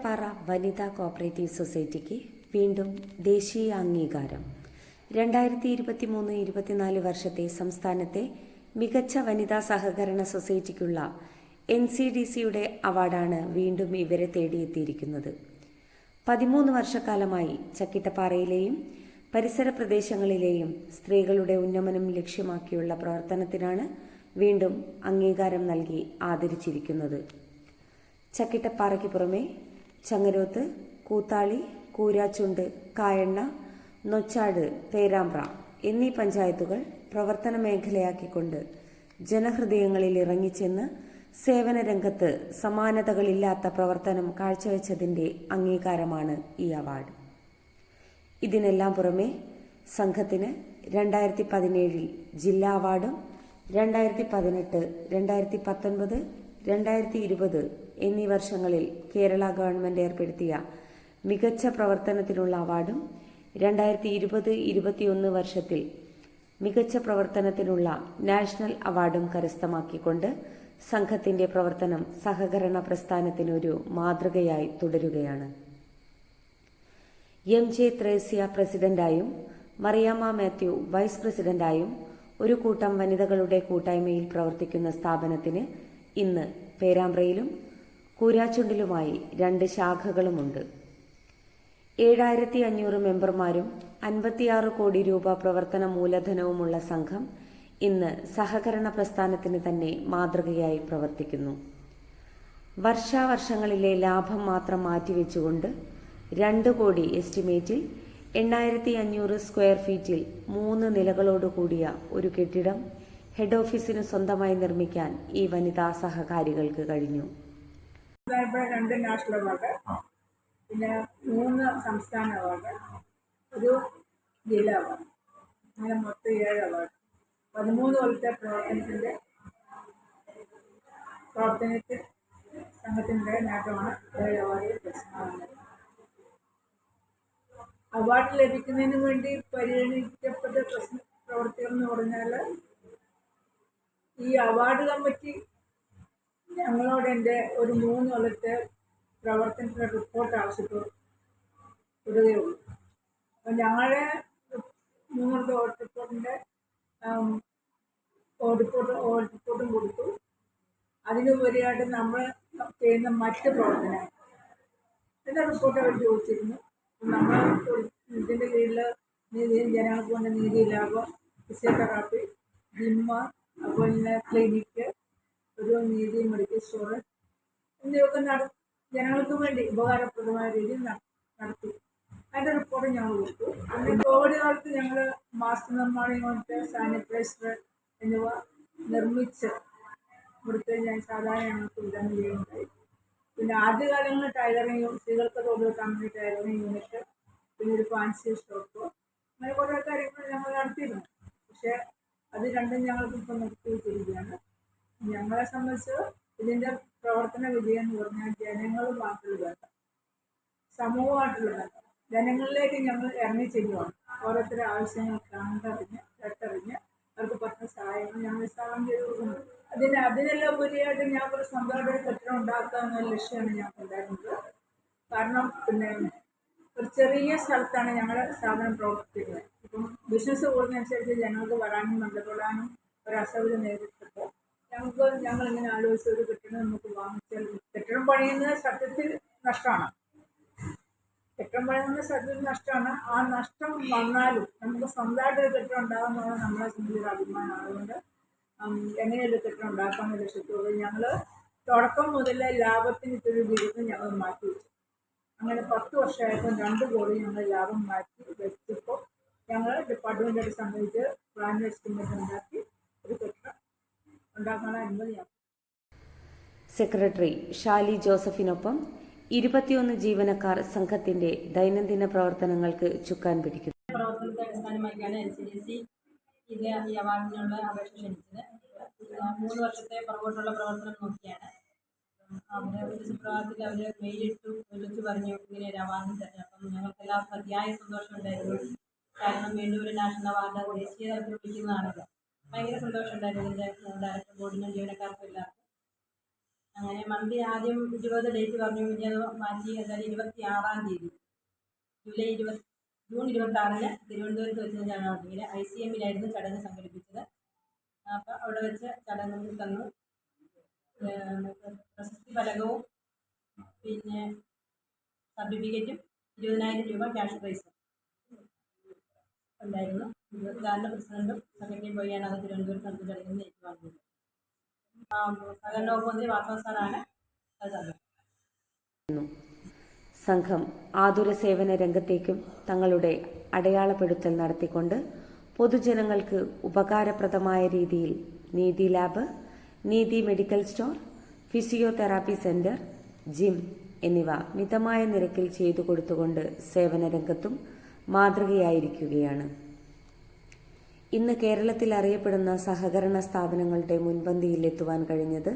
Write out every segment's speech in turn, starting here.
ചക്കിട്ടപ്പാറ വനിതാ കോപ്പറേറ്റീവ് സൊസൈറ്റിക്ക് വീണ്ടും ദേശീയ അംഗീകാരം. രണ്ടായിരത്തി ഇരുപത്തി മൂന്ന് ഇരുപത്തിനാല് വർഷത്തെ സംസ്ഥാനത്തെ മികച്ച വനിതാ സഹകരണ സൊസൈറ്റിക്കുള്ള എൻ സി ഡി സിയുടെ അവാർഡാണ് വീണ്ടും ഇവരെ തേടിയെത്തിയിരിക്കുന്നത്. പതിമൂന്ന് വർഷക്കാലമായി ചക്കിട്ടപ്പാറയിലെയും പരിസര പ്രദേശങ്ങളിലെയും സ്ത്രീകളുടെ ഉന്നമനം ലക്ഷ്യമാക്കിയുള്ള പ്രവർത്തനത്തിനാണ് വീണ്ടും അംഗീകാരം നൽകി ആദരിച്ചിരിക്കുന്നത്. ചക്കിട്ടപ്പാറയ്ക്ക് പുറമെ ചങ്ങരോത്ത് കൂത്താളി കൂരാച്ചുണ്ട് കായണ്ണ നൊച്ചാട് പേരാമ്പ്ര എന്നീ പഞ്ചായത്തുകൾ പ്രവർത്തന മേഖലയാക്കിക്കൊണ്ട് ജനഹൃദയങ്ങളിൽ ഇറങ്ങിച്ചെന്ന് സേവന രംഗത്ത് സമാനതകളില്ലാത്ത പ്രവർത്തനം കാഴ്ചവെച്ചതിന്റെ അംഗീകാരമാണ് ഈ അവാർഡ്. ഇതിനെല്ലാം പുറമെ സംഘത്തിന് രണ്ടായിരത്തി പതിനേഴിൽ ജില്ലാ അവാർഡും രണ്ടായിരത്തി പതിനെട്ട് രണ്ടായിരത്തി പത്തൊൻപത് രണ്ടായിരത്തി ഇരുപത് എന്നീ വർഷങ്ങളിൽ കേരള ഗവൺമെന്റ് ഏർപ്പെടുത്തിയ മികച്ച പ്രവർത്തനത്തിനുള്ള അവാർഡും രണ്ടായിരത്തി ഇരുപത് ഇരുപത്തിയൊന്ന് വർഷത്തിൽ മികച്ച പ്രവർത്തനത്തിനുള്ള നാഷണൽ അവാർഡും കരസ്ഥമാക്കിക്കൊണ്ട് സംഘത്തിന്റെ പ്രവർത്തനം സഹകരണ പ്രസ്ഥാനത്തിനൊരു മാതൃകയായി തുടരുകയാണ്. എം ജെ ത്രേസ്യ പ്രസിഡന്റായും മറിയാമ്മ മാത്യു വൈസ് പ്രസിഡന്റായും ഒരു കൂട്ടം വനിതകളുടെ കൂട്ടായ്മയിൽ പ്രവർത്തിക്കുന്ന സ്ഥാപനത്തിന് ഇന്ന് പേരാമ്പ്രയിലും കൂരാച്ചുണ്ടിലുമായി രണ്ട് ശാഖകളുമുണ്ട്. ഏഴായിരത്തി അഞ്ഞൂറ് മെമ്പർമാരും അൻപത്തിയാറ് കോടി രൂപ പ്രവർത്തന മൂലധനവുമുള്ള സംഘം ഇന്ന് സഹകരണ പ്രസ്ഥാനത്തിന് തന്നെ മാതൃകയായി പ്രവർത്തിക്കുന്നു. വർഷാവർഷങ്ങളിലെ ലാഭം മാത്രം മാറ്റിവെച്ചുകൊണ്ട് രണ്ട് കോടി എസ്റ്റിമേറ്റിൽ എണ്ണായിരത്തി അഞ്ഞൂറ് സ്ക്വയർ ഫീറ്റിൽ മൂന്ന് നിലകളോടുകൂടിയ ഒരു കെട്ടിടം ഹെഡ് ഓഫീസിന് സ്വന്തമായി നിർമ്മിക്കാൻ ഈ വനിതാ സഹകാരികൾക്ക് കഴിഞ്ഞു. ഇവിടെ രണ്ട് നാഷണൽ അവാർഡ്. പിന്നെ മൂന്ന് സംസ്ഥാന അവാർഡ്. ഒരു ജില്ല അവാർഡ്. അങ്ങനെ മൊത്തം ഏഴ് അവാർഡ്. പതിമൂന്ന് കൊല്ലത്തെ പ്രവർത്തനത്തിന്റെ പ്രവർത്തനത്തിൽ സംഘത്തിന്റെ നേട്ടമാണ് ഏഴ് അവാർഡ് പ്രശ്നമാകുന്നത് അവാർഡ് ലഭിക്കുന്നതിന് വേണ്ടി പരിഗണിക്കപ്പെട്ട പ്രശ്ന പ്രവർത്തികൾ എന്ന് പറഞ്ഞാൽ ഈ അവാർഡ് കമ്മിറ്റി ഞങ്ങളോട് എന്റെ ഒരു മൂന്ന് കൊല്ലത്തെ പ്രവർത്തനത്തിന്റെ റിപ്പോർട്ട് ആവശ്യപ്പെടുകയുള്ളൂ അപ്പം ഞങ്ങളുടെ മൂന്ന് കൊല്ലത്തെ ഓഡിറ്റ് റിപ്പോർട്ടിന്റെ ഓഡിപ്പോർട്ട് ഓഡിറ്റ് റിപ്പോർട്ടും കൊടുത്തു. അതിനുപരിയായിട്ട് നമ്മൾ ചെയ്യുന്ന മറ്റ് പ്രവർത്തനങ്ങൾ. എന്റെ റിപ്പോർട്ട് അവർ ചോദിച്ചിരുന്നു? നമ്മൾ ഇതിന്റെ കീഴിൽ നീതിയും ജനങ്ങൾക്ക് വേണ്ട നീതി ലാഭം ഫിസിയോതെറാപ്പി ജിമ്മ അതുപോലെ തന്നെ ക്ലിനിക്ക് ഒരു നീതി മെഡിക്കൽ സ്റ്റോർ എന്നിവയൊക്കെ നട ജനങ്ങൾക്ക് വേണ്ടി ഉപകാരപ്രദമായ രീതിയിൽ നട- നടത്തി. അതിന്റെ റിപ്പോർട്ട് ഞങ്ങൾ കൊടുത്തു. അന്ന് കോവിഡ് കാലത്ത് ഞങ്ങൾ മാസ്ക് നിർമ്മാണം യൂണിറ്റ് സാനിറ്റൈസർ എന്നിവ നിർമ്മിച്ച് കൊടുത്ത് ഞാൻ സാധാരണ ഞങ്ങൾക്ക് വിതരണം ചെയ്യുന്നുണ്ടായി പിന്നെ ആദ്യകാലങ്ങളിൽ ടൈലറിങ് സ്ത്രീകൾക്ക് തൊഴിൽ കമ്പനി ടൈലറിങ് യൂണിറ്റ് പിന്നെ ഒരു ഫാൻസി ഷോപ്പ് അങ്ങനെ കുറേ കാര്യങ്ങൾ ഞങ്ങൾ നടത്തിയിരുന്നു പക്ഷേ അത് രണ്ടും ഞങ്ങൾക്ക് ഇപ്പം നിർത്തി ഞങ്ങളെ സംബന്ധിച്ച് ഇതിന്റെ പ്രവർത്തന വിജയം എന്ന് പറഞ്ഞാൽ ജനങ്ങളുമായിട്ടുള്ള ബന്ധം സമൂഹമായിട്ടുള്ള ബന്ധം ജനങ്ങളിലേക്ക് ഞങ്ങൾ ഇറങ്ങി ചെല്ലുവാണ്. ഓരോരുത്തരുടെ ആവശ്യങ്ങൾ കണ്ടറിഞ്ഞ് കേട്ടറിഞ്ഞ് അവർക്ക് പറ്റുന്ന സഹായങ്ങൾ ഞങ്ങൾ സ്ഥാപനം ചെയ്ത് കൊടുക്കുന്നു അതിന് അതിനെല്ലാം ഉപരിയായിട്ട് ഞാൻ ഒരു സ്വന്തമായിട്ട് ഒരു കെട്ടിടം ഉണ്ടാക്കുക എന്ന ലക്ഷ്യമാണ് ഞങ്ങൾക്ക് ഉണ്ടായിരുന്നത് കാരണം പിന്നെ ഒരു ചെറിയ സ്ഥലത്താണ് ഞങ്ങളുടെ സ്ഥാപനം പ്രവർത്തിക്കുന്നത് ഇപ്പം ബിസിനസ് കൂടുന്നതനുസരിച്ച് ജനങ്ങൾക്ക് വരാനും ബന്ധപ്പെടാനും ഒരു അസൗകര്യം നേരിട്ടപ്പോൾ ഞങ്ങൾക്ക് ഞങ്ങളിങ്ങനെ ആലോചിച്ച് ഒരു കെട്ടിടം നമുക്ക് വാങ്ങിച്ചാൽ കെട്ടിടം പണിയുന്നത് സത്യത്തിൽ നഷ്ടമാണ്. കെട്ടിടം പണിയുന്നത് സത്യത്തിൽ നഷ്ടമാണ്. ആ നഷ്ടം വന്നാലും നമുക്ക് സ്വന്തമായിട്ട് ഒരു കെട്ടിടം ഉണ്ടാകുന്നത് നമ്മളെ സംബന്ധിച്ച ഒരു അഭിമാനമാണ് അതുകൊണ്ട് എങ്ങനെയൊരു കെട്ടിടം ഉണ്ടാക്കാമെന്ന് ലക്ഷ്യത്തോടെ ഞങ്ങൾ തുടക്കം മുതലേ ലാഭത്തിന് ഇത്തിരി ബിരുദം ഞങ്ങൾ മാറ്റി വെച്ചു. അങ്ങനെ പത്ത് വർഷമായപ്പോൾ രണ്ട് കോടി ഞങ്ങൾ ലാഭം മാറ്റി വെച്ചപ്പോൾ ഞങ്ങൾ ഡിപ്പാർട്ട്മെന്റായിട്ട് സംബന്ധിച്ച് പ്ലാൻ എസ്റ്റിമേറ്റ് ഉണ്ടാക്കി അനുമതി സെക്രട്ടറി ഷാലി ജോസഫിനൊപ്പം ഇരുപത്തിയൊന്ന് ജീവനക്കാർ സംഘത്തിന്റെ ദൈനംദിന പ്രവർത്തനങ്ങൾക്ക് ചുക്കാൻ പിടിക്കുന്നു. പ്രവർത്തനത്തെ അടിസ്ഥാനമാക്കിയാണ് എൻ സി ഡി സി ഇത് മൂന്ന് വർഷത്തെ പുറകോട്ടുള്ള പ്രവർത്തനം നോക്കിയാണ്. അവരെ ഒരു സുപ്രഭാതത്തിൽ അവർ മെയിലിട്ടു വിളിച്ചു പറഞ്ഞു ഇങ്ങനെ ഒരു അവാർഡ് തരണം. അപ്പം ഞങ്ങൾക്ക് എല്ലാവർക്കും അതിയായ സന്തോഷമുണ്ടായിരുന്നു കാരണം വീണ്ടും ഒരു നാഷണൽ അവാർഡ് ദേശീയ തലത്തിൽ വിളിക്കുന്നതാണല്ലോ. ഭയങ്കര സന്തോഷമുണ്ടായിരുന്നു ഇതിന്റെ ഡയറക്ടർ ബോർഡിനും ജീവനക്കാർക്കും എല്ലാവർക്കും. അങ്ങനെ മന്തി ആദ്യം ഇരുപത് ഡേറ്റ് പറഞ്ഞു പിന്നെ അത് മാറ്റി എന്തായാലും ഇരുപത്തി ആറാം തീയതി. ജൂലൈ ഇരുപത്തി ജൂൺ ഇരുപത്തി ആറിന് തിരുവനന്തപുരത്ത് വെച്ച് ചടങ്ങിൽ ഐ സി എമ്മിലായിരുന്നു ചടങ്ങ് സംഘടിപ്പിച്ചത്. അപ്പോൾ അവിടെ വെച്ച് ചടങ്ങ് തന്നു. പ്രശസ്തി ഫലകവും പിന്നെ സർട്ടിഫിക്കറ്റും ഇരുപതിനായിരം രൂപ ക്യാഷ് പ്രൈസും ഉണ്ടായിരുന്നു. ഇരുപത്തിനാലിന് പ്രസിഡന്റും സെക്രട്ടറിയും പോയാണ് അത് തിരുവനന്തപുരത്ത് നടത്തി ചടങ്ങിൽ ഏറ്റുവാങ്ങിയത് സഹകരണ വകുപ്പ് മന്ത്രി സംഘം ആതുര സേവന രംഗത്തേക്കും തങ്ങളുടെ അടയാളപ്പെടുത്തൽ നടത്തിക്കൊണ്ട് പൊതുജനങ്ങൾക്ക് ഉപകാരപ്രദമായ രീതിയിൽ Neethi lab Neethi medical store physiotherapy centre gym എന്നിവ മിതമായ നിരക്കിൽ ചെയ്തു കൊടുത്തുകൊണ്ട് സേവന രംഗത്തും മാതൃകയായിരിക്കുകയാണ്. ഇന്ന് കേരളത്തിൽ അറിയപ്പെടുന്ന സഹകരണ സ്ഥാപനങ്ങളുടെ മുൻപന്തിയിൽ എത്തുവാൻ കഴിഞ്ഞത്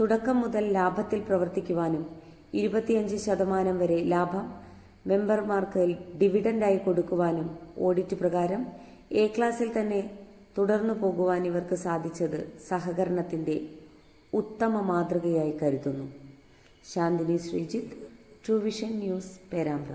തുടക്കം മുതൽ ലാഭത്തിൽ പ്രവർത്തിക്കുവാനും ഇരുപത്തിയഞ്ച് ശതമാനം വരെ ലാഭം മെമ്പർമാർക്ക് ഡിവിഡൻഡായി കൊടുക്കുവാനും ഓഡിറ്റ് പ്രകാരം എ ക്ലാസ്സിൽ തന്നെ തുടർന്നു പോകുവാൻ ഇവർക്ക് സാധിച്ചത് സഹകരണത്തിന്റെ ഉത്തമ മാതൃകയായി കരുതുന്നു. Shanthini Sreejith TrueVision news Perambra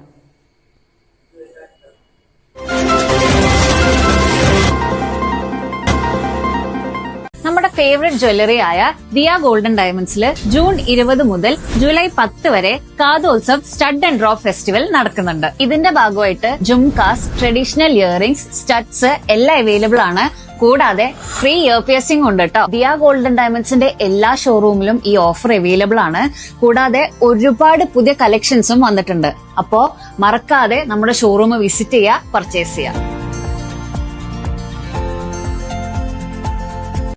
favourite jewellery ആയ ദിയ ഗോൾഡൻ ഡയമണ്ട്സിൽ ജൂൺ ഇരുപത് മുതൽ ജൂലൈ പത്ത് വരെ Kathotsav stud and drop festival നടക്കുന്നുണ്ട്. ഇതിന്റെ ഭാഗമായിട്ട് ജുംകാസ് ട്രഡീഷണൽ ഇയറിംഗ്സ് സ്റ്റഡ്സ് എല്ലാം അവൈലബിൾ ആണ്. കൂടാതെ ഫ്രീ ഇയർ പിയസിംഗ് ഉണ്ട് കേട്ടോ ദിയ ഗോൾഡൻ ഡയമണ്ട്സിന്റെ എല്ലാ ഷോറൂമിലും ഈ ഓഫർ അവൈലബിൾ ആണ്. കൂടാതെ ഒരുപാട് പുതിയ കളക്ഷൻസും വന്നിട്ടുണ്ട്. അപ്പോ മറക്കാതെ നമ്മുടെ ഷോറൂം വിസിറ്റ് ചെയ്യുക പർച്ചേസ് ചെയ്യുക